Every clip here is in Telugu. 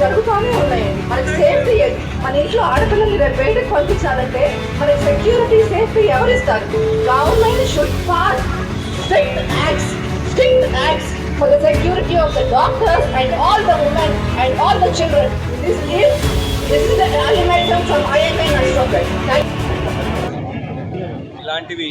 జరుగుతూనే ఉన్నాయండి మనకి సేఫ్టీ మన ఇంట్లో ఆడపిల్లల్ని రేపు బయటకు పంపించాలంటే మన సెక్యూరిటీ సేఫ్టీ ఎవరిస్తారు? Government should pass strict acts strict acts for the security of the doctors and all the women and all the children this is this is the ultimatum from IMI నష్టపోయి ఇలాంటివి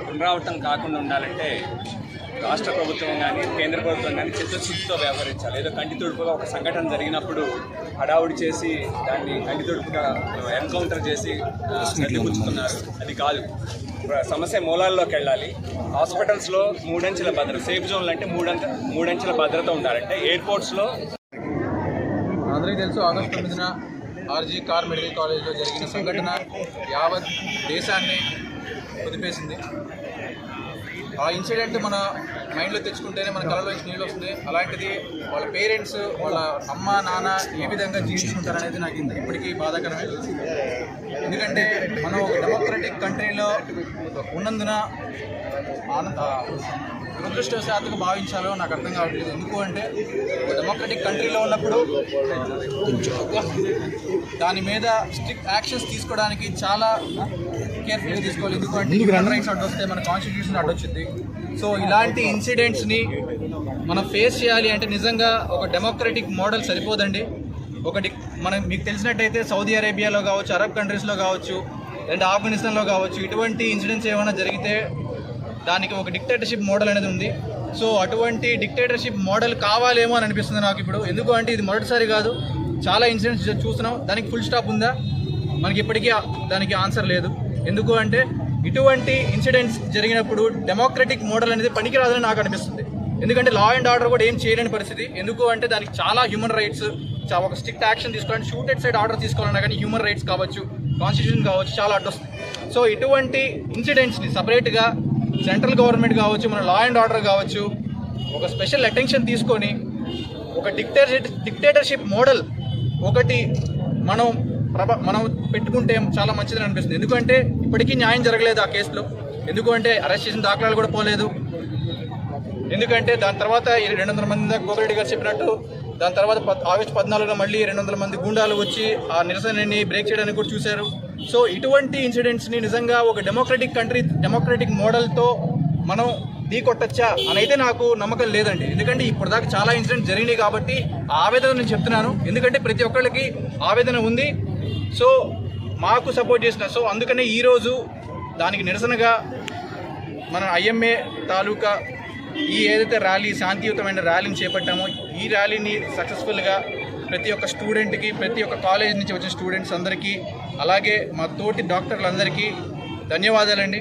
పునరావృతం కాకుండా ఉండాలంటే రాష్ట్ర ప్రభుత్వం కానీ కేంద్ర ప్రభుత్వం కానీ చిత్తశుద్ధితో వ్యవహరించాలి. ఏదో కంటి తుడుపుగా ఒక సంఘటన జరిగినప్పుడు హడావుడి చేసి దాన్ని కంటి తుడుపుగా ఎన్కౌంటర్ చేసి సర్దిపుచ్చుతున్నారు అది కాదు. సమస్య మూలాల్లోకి వెళ్ళాలి. హాస్పిటల్స్లో మూడంచెల భద్రత సేఫ్ జోన్లు అంటే మూడంత మూడంచెల భద్రత ఉండాలంటే ఎయిర్పోర్ట్స్లో అందరికీ తెలుసు ఆగస్టు తొమ్మిదిన ఆర్జీ కార్ మెడికల్ కాలేజ్లో జరిగిన సంఘటన యావత్ దేశాన్ని కుదిపేసింది. ఆ ఇన్సిడెంట్ మన మైండ్లో తెచ్చుకుంటేనే మన కళలో నీళ్ళు వస్తుంది. అలాంటిది వాళ్ళ పేరెంట్స్ వాళ్ళ అమ్మ నాన్న ఏ విధంగా జీవించుకుంటారు అనేది నాకు ఇప్పటికీ బాధాకరమే. ఎందుకంటే మనం ఒక డెమోక్రటిక్ కంట్రీలో ఉన్నందున ఆనంద దురదృష్టవశాత్తుగా భావించాలో నాకు అర్థం కావట్లేదు. ఎందుకు అంటే ఒక డెమోక్రటిక్ కంట్రీలో ఉన్నప్పుడు దాని మీద స్ట్రిక్ట్ యాక్షన్స్ తీసుకోవడానికి చాలా కేర్ఫుల్గా తీసుకోవాలి. ఎందుకంటే హ్యూమన్ రైట్స్ అడ్డొస్తే మన కాన్స్టిట్యూషన్ అడ్డొచ్చింది సో ఇలాంటి ఇన్సిడెంట్స్ని మనం ఫేస్ చేయాలి అంటే నిజంగా ఒక డెమోక్రటిక్ మోడల్ సరిపోదండి. ఒకటి మనం మీకు తెలిసినట్టయితే సౌదీ అరేబియాలో కావచ్చు అరబ్ కంట్రీస్లో కావచ్చు లేదంటే ఆఫ్ఘనిస్తాన్లో కావచ్చు ఇటువంటి ఇన్సిడెంట్స్ ఏమైనా జరిగితే దానికి ఒక డిక్టేటర్షిప్ మోడల్ అనేది ఉంది. సో అటువంటి డిక్టేటర్షిప్ మోడల్ కావాలేమో అని అనిపిస్తుంది నాకు ఇప్పుడు. ఎందుకు అంటే ఇది మొదటిసారి కాదు చాలా ఇన్సిడెంట్స్ చూస్తున్నాం. దానికి ఫుల్ స్టాప్ ఉందా? మనకి ఇప్పటికీ దానికి ఆన్సర్ లేదు. ఎందుకు అంటే ఇటువంటి ఇన్సిడెంట్స్ జరిగినప్పుడు డెమోక్రటిక్ మోడల్ అనేది పనికిరాదని నాకు అనిపిస్తుంది. ఎందుకంటే లా అండ్ ఆర్డర్ కూడా ఏం చేయలేని పరిస్థితి. ఎందుకు అంటే దానికి చాలా హ్యూమన్ రైట్స్ ఒక స్ట్రిక్ట్ యాక్షన్ తీసుకోవాలని షూట్ ఎట్ సైడ్ ఆర్డర్ తీసుకోవాలన్నా కానీ హ్యూమన్ రైట్స్ కావచ్చు కాన్స్టిట్యూషన్ కావచ్చు చాలా అడ్డొస్తుంది సో ఇటువంటి ఇన్సిడెంట్స్ని సపరేట్గా సెంట్రల్ గవర్నమెంట్ కావచ్చు మన లా అండ్ ఆర్డర్ కావచ్చు ఒక స్పెషల్ అటెన్షన్ తీసుకొని ఒక డిక్టేటర్ డిక్టేటర్షిప్ మోడల్ ఒకటి మనం ప్రభ మనం పెట్టుకుంటే చాలా మంచిదని అనిపిస్తుంది. ఎందుకంటే ఇప్పటికీ న్యాయం జరగలేదు ఆ కేసులో. ఎందుకంటే అరెస్ట్ చేసిన దాఖలాలు కూడా పోలేదు. ఎందుకంటే దాని తర్వాత ఈ రెండు వందల మంది దాకా గోపిరెడ్డి గారు చెప్పినట్టు దాని తర్వాత పద్- ఆగస్టు పద్నాలుగున మళ్ళీ రెండు వందల మంది గుండాలు వచ్చి ఆ నిరసనని బ్రేక్ చేయడానికి కూడా చూశారు. సో ఇటువంటి ఇన్సిడెంట్స్ని నిజంగా ఒక డెమోక్రటిక్ కంట్రీ డెమోక్రటిక్ మోడల్తో మనం ఢీకొట్టచ్చా అని అయితే నాకు నమ్మకం లేదండి. ఎందుకంటే ఇప్పటిదాకా చాలా ఇన్సిడెంట్స్ జరిగినాయి కాబట్టి ఆ ఆవేదన నేను చెప్తున్నాను. ఎందుకంటే ప్రతి ఒక్కళ్ళకి ఆవేదన ఉంది. సో మాకు సపోర్ట్ చేసిన సో అందుకనే ఈరోజు దానికి నిరసనగా మన ఐఎంఏ తాలూకా ఈ ఏదైతే ర్యాలీ శాంతియుతమైన ర్యాలీని చేపట్టామో ఈ ర్యాలీని సక్సెస్ఫుల్గా ప్రతి ఒక్క స్టూడెంట్కి ప్రతి ఒక్క కాలేజ్ నుంచి వచ్చిన స్టూడెంట్స్ అందరికీ అలాగే మా తోటి డాక్టర్లందరికీ ధన్యవాదాలండి.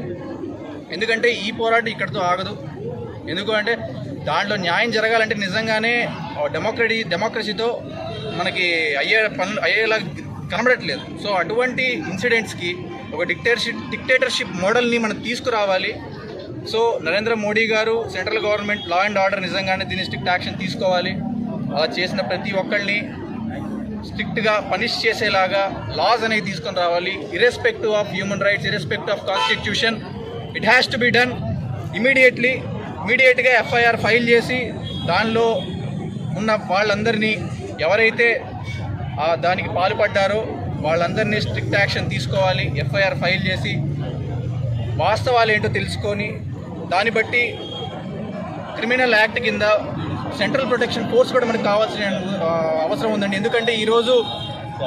ఎందుకంటే ఈ పోరాటం ఇక్కడితో ఆగదు. ఎందుకు అంటే దాంట్లో న్యాయం జరగాలంటే నిజంగానే డెమోక్రటీ డెమోక్రసీతో మనకి అయ్యే పనులు అయ్యేలా కనబడట్లేదు. సో అటువంటి ఇన్సిడెంట్స్కి ఒక డిక్టేటర్షిప్ డిక్టేటర్షిప్ మోడల్ని మనం తీసుకురావాలి. So Narendra Modi garu central government law and order నిజంగానే దీన్ని స్ట్రిక్ట్ యాక్షన్ తీసుకోవాలి. అలా చేసిన ప్రతి ఒక్కళ్ళని స్ట్రిక్ట్గా పనిష్ చేసేలాగా లాస్ అనేవి తీసుకొని రావాలి. Irrespective of human rights irrespective of constitution it has to be done immediately ఇమీడియట్గా ఎఫ్ఐఆర్ ఫైల్ చేసి దానిలో ఉన్న వాళ్ళందరినీ ఎవరైతే దానికి పాల్పడ్డారో వాళ్ళందరినీ స్ట్రిక్ట్ యాక్షన్ తీసుకోవాలి. ఎఫ్ఐఆర్ ఫైల్ చేసి వాస్తవాలు ఏంటో తెలుసుకొని దాన్ని బట్టి క్రిమినల్ యాక్ట్ కింద సెంట్రల్ ప్రొటెక్షన్ ఫోర్స్ కూడా మనకు కావాల్సిన అవసరం ఉందండి. ఎందుకంటే ఈరోజు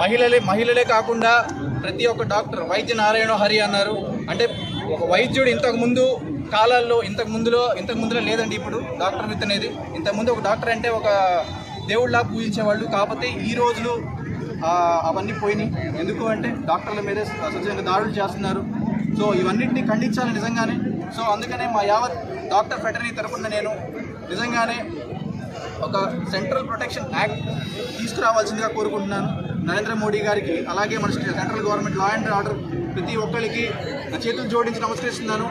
మహిళలే మహిళలే కాకుండా ప్రతి ఒక్క డాక్టర్ వైద్య నారాయణ హరి అన్నారు. అంటే ఒక వైద్యుడు ఇంతకుముందు కాలాల్లో ఇంతకు ముందులో ఇంతకు ముందులో లేదండి ఇప్పుడు డాక్టర్ విత్ అనేది. ఇంతకుముందు ఒక డాక్టర్ అంటే ఒక దేవుళ్ళలా పూజించేవాళ్ళు. కాకపోతే ఈ రోజులు అవన్నీ పోయినాయి. ఎందుకు అంటే డాక్టర్ల మీదే సత్యంగా దాడులు చేస్తున్నారు. సో ఇవన్నింటినీ ఖండించాలి నిజంగానే. సో అందుకనే మా యావత్ డాక్టర్ ఫెటరీ తరఫున నేను నిజంగానే ఒక సెంట్రల్ ప్రొటెక్షన్ యాక్ట్ తీసుకురావాల్సిందిగా కోరుకుంటున్నాను. నరేంద్ర మోడీ గారికి అలాగే మన central government law and order ప్రతి ఒక్కరికి నా చేతులు జోడించి నమస్కరిస్తున్నాను.